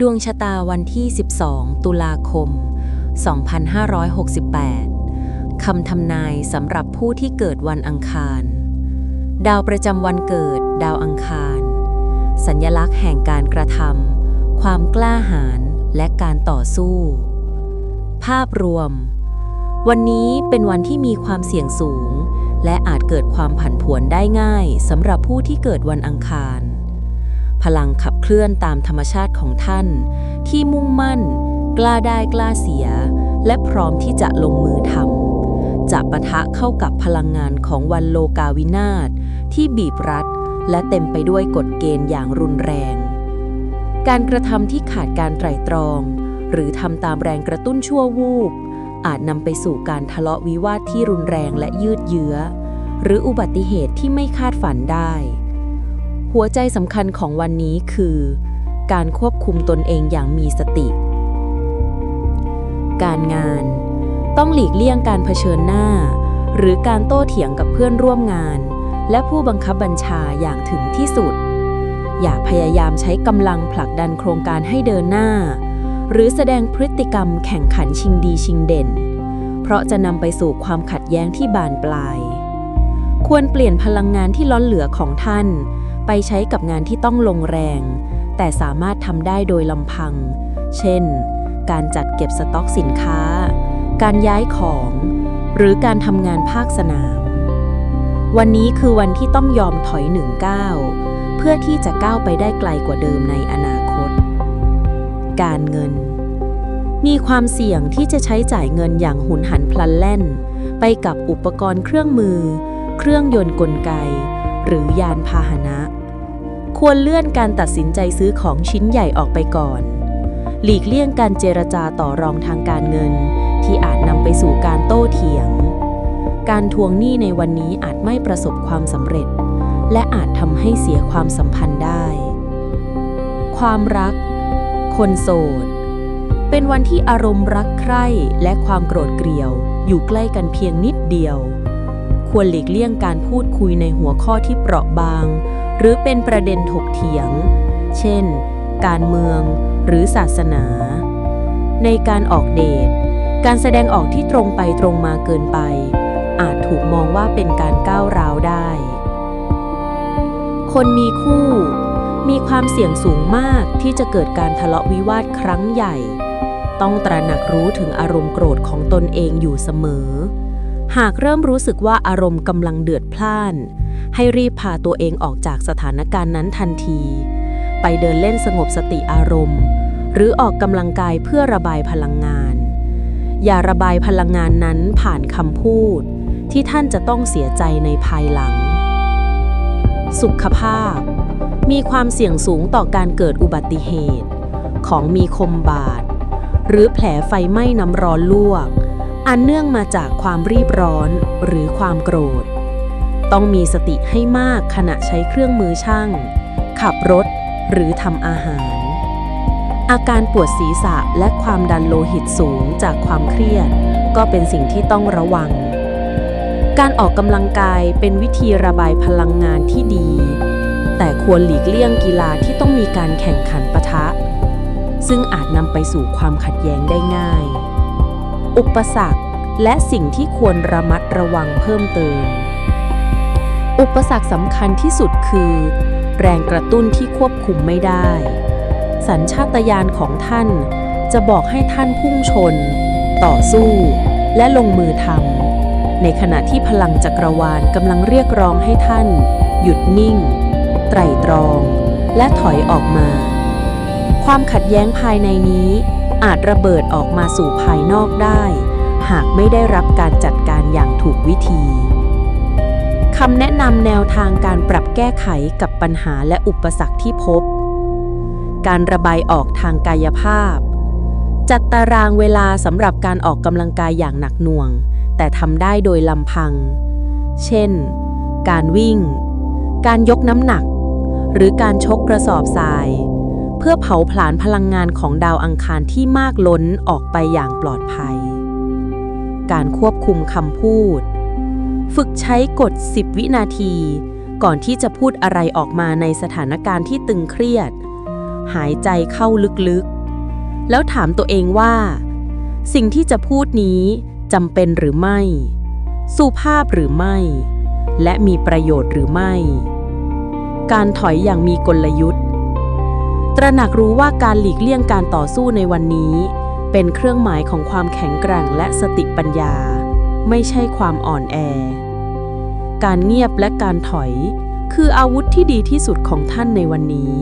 ดวงชะตาวันที่ 12 ตุลาคม 2568 คำทำนายสำหรับผู้ที่เกิดวันอังคาร ดาวประจำวันเกิด ดาวอังคาร สัญลักษณ์แห่งการกระทำความกล้าหาญและการต่อสู้ ภาพรวม วันนี้เป็นวันที่มีความเสี่ยงสูง และอาจเกิดความผันผวนได้ง่ายสำหรับผู้ที่เกิดวันอังคาร พลังขับเคลื่อนตามธรรมชาติของท่าน ที่มุ่งมั่น กล้าได้กล้าเสีย และพร้อมที่จะลงมือทำจะปะทะเข้ากับพลังงานของวันโลกาวินาศที่บีบรัดและเต็มไปด้วยกฎเกณฑ์อย่างรุนแรง การกระทำที่ขาดการไตร่ตรอง หรือทำตามแรงกระตุ้นชั่ววูบ อาจนำไปสู่การทะเลาะวิวาทที่รุนแรงและยืดเยื้อ หรืออุบัติเหตุที่ไม่คาดฝันได้ หัวใจสำคัญของวันนี้คือ การควบคุมตนเองอย่างมีสติ การงาน ต้องหลีกเลี่ยงการเผชิญหน้า หรือการโต้เถียงกับเพื่อนร่วมงาน และผู้บังคับบัญชาอย่างถึงที่สุด อย่าพยายามใช้กำลังผลักดันโครงการให้เดินหน้า หรือแสดงพฤติกรรมแข่งขันชิงดีชิงเด่น เพราะจะนำไปสู่ความขัดแย้งที่บานปลาย ควรเปลี่ยนพลังงานที่ล้นเหลือของท่าน ไปใช้กับงานที่ต้องลงแรง แต่สามารถทำได้โดยลำพัง เช่น การจัดเก็บสต็อกสินค้า การย้ายของ หรือการทำงานภาคสนาม วันนี้คือวันที่ต้องยอมถอยหนึ่งก้าวเพื่อที่จะก้าวไปได้ไกลกว่าเดิมในอนาคต การเงิน มีความเสี่ยงที่จะใช้จ่ายเงินอย่างหุนหันพลันแล่น ไปกับอุปกรณ์เครื่องมือ เครื่องยนต์กลไก หรือยานพาหนะ ควรเลื่อนการตัดสินใจซื้อของชิ้นใหญ่ออกไปก่อน หลีกเลี่ยงการเจรจาต่อรองทางการเงิน ที่อาจนำไปสู่การโต้เถียง การทวงหนี้ในวันนี้อาจไม่ประสบความสำเร็จ และอาจทำให้เสียความสัมพันธ์ได้ ความรัก คนโสด เป็นวันที่อารมณ์รักใคร่และความโกรธเกลียว อยู่ใกล้กันเพียงนิดเดียว ควรหลีกเลี่ยงการพูดคุยในหัวข้อที่เปราะบาง หรือเป็นประเด็นถกเถียง เช่น การเมืองหรือศาสนา ในการออกเดท การแสดงออกที่ตรงไปตรงมาเกินไป อาจถูกมองว่าเป็นการก้าวร้าวได้ คนมีคู่ มีความเสี่ยงสูงมากที่จะเกิดการทะเลาะวิวาทครั้งใหญ่ ต้องตระหนักรู้ถึงอารมณ์โกรธของตนเองอยู่เสมอ หากเริ่มรู้สึกว่าอารมณ์กำลังเดือดพล่าน ให้รีบพาตัวเองออกจากสถานการณ์นั้นทันที ไปเดินเล่นสงบสติอารมณ์ หรือออกกำลังกายเพื่อระบายพลังงาน อย่าระบายพลังงานนั้นผ่านคำพูด ที่ท่านจะต้องเสียใจในภายหลัง สุขภาพ มีความเสี่ยงสูงต่อการเกิดอุบัติเหตุ ของมีคมบาดหรือแผลไฟไหม้น้ำร้อนลวก อันเนื่องมาจากความรีบร้อนหรือความโกรธ ต้องมีสติให้มากขณะใช้เครื่องมือช่าง ขับรถหรือทำอาหาร อาการปวดศีรษะและความดันโลหิตสูงจากความเครียด ก็เป็นสิ่งที่ต้องระวัง การออกกำลังกายเป็นวิธีระบายพลังงานที่ดี แต่ควรหลีกเลี่ยงกีฬาที่ต้องมีการแข่งขันปะทะ ซึ่งอาจนำไปสู่ความขัดแย้งได้ง่าย อุปสรรค และสิ่งที่ควรระมัดระวังเพิ่มเติม อุปสรรคสำคัญที่สุดคือ แรงกระตุ้นที่ควบคุมไม่ได้ สัญชาตญาณของท่านจะบอกให้ท่านพุ่งชน ต่อสู้ และลงมือทำในขณะที่พลังจักรวาลกำลังเรียกร้องให้ท่าน หยุดนิ่ง ไตรตรอง และถอยออกมา ความขัดแย้งภายในนี้ อาจระเบิดออกมาสู่ภายนอกได้ หากไม่ได้รับการจัดการอย่างถูกวิธีคำแนะนำแนวทางการปรับแก้ไขกับปัญหาและอุปสรรคที่พบ การระบายออกทางกายภาพ จัดตารางเวลาสำหรับการออกกำลังกายอย่างหนักหน่วง แต่ทำได้โดยลำพัง เช่น การวิ่ง การยกน้ำหนัก หรือการชกกระสอบทราย เพื่อเผาผลาญพลังงานของดาวอังคารที่มากล้นออกไปอย่างปลอดภัย การควบคุมคำพูด ฝึกใช้กฎ 10 วินาที ก่อนที่จะพูดอะไรออกมาในสถานการณ์ที่ตึงเครียด หายใจเข้าลึกๆ แล้วถามตัวเองว่า สิ่งที่จะพูดนี้จำเป็นหรือไม่สุภาพหรือไม่ และมีประโยชน์หรือไม่ การถอยอย่างมีกลยุทธ์ ตระหนักรู้ว่าการหลีกเลี่ยงการต่อสู้ในวันนี้ เป็นเครื่องหมายของความแข็งแกร่งและสติปัญญา ไม่ใช่ความอ่อนแอ การเงียบและการถอย คืออาวุธที่ดีที่สุดของท่านในวันนี้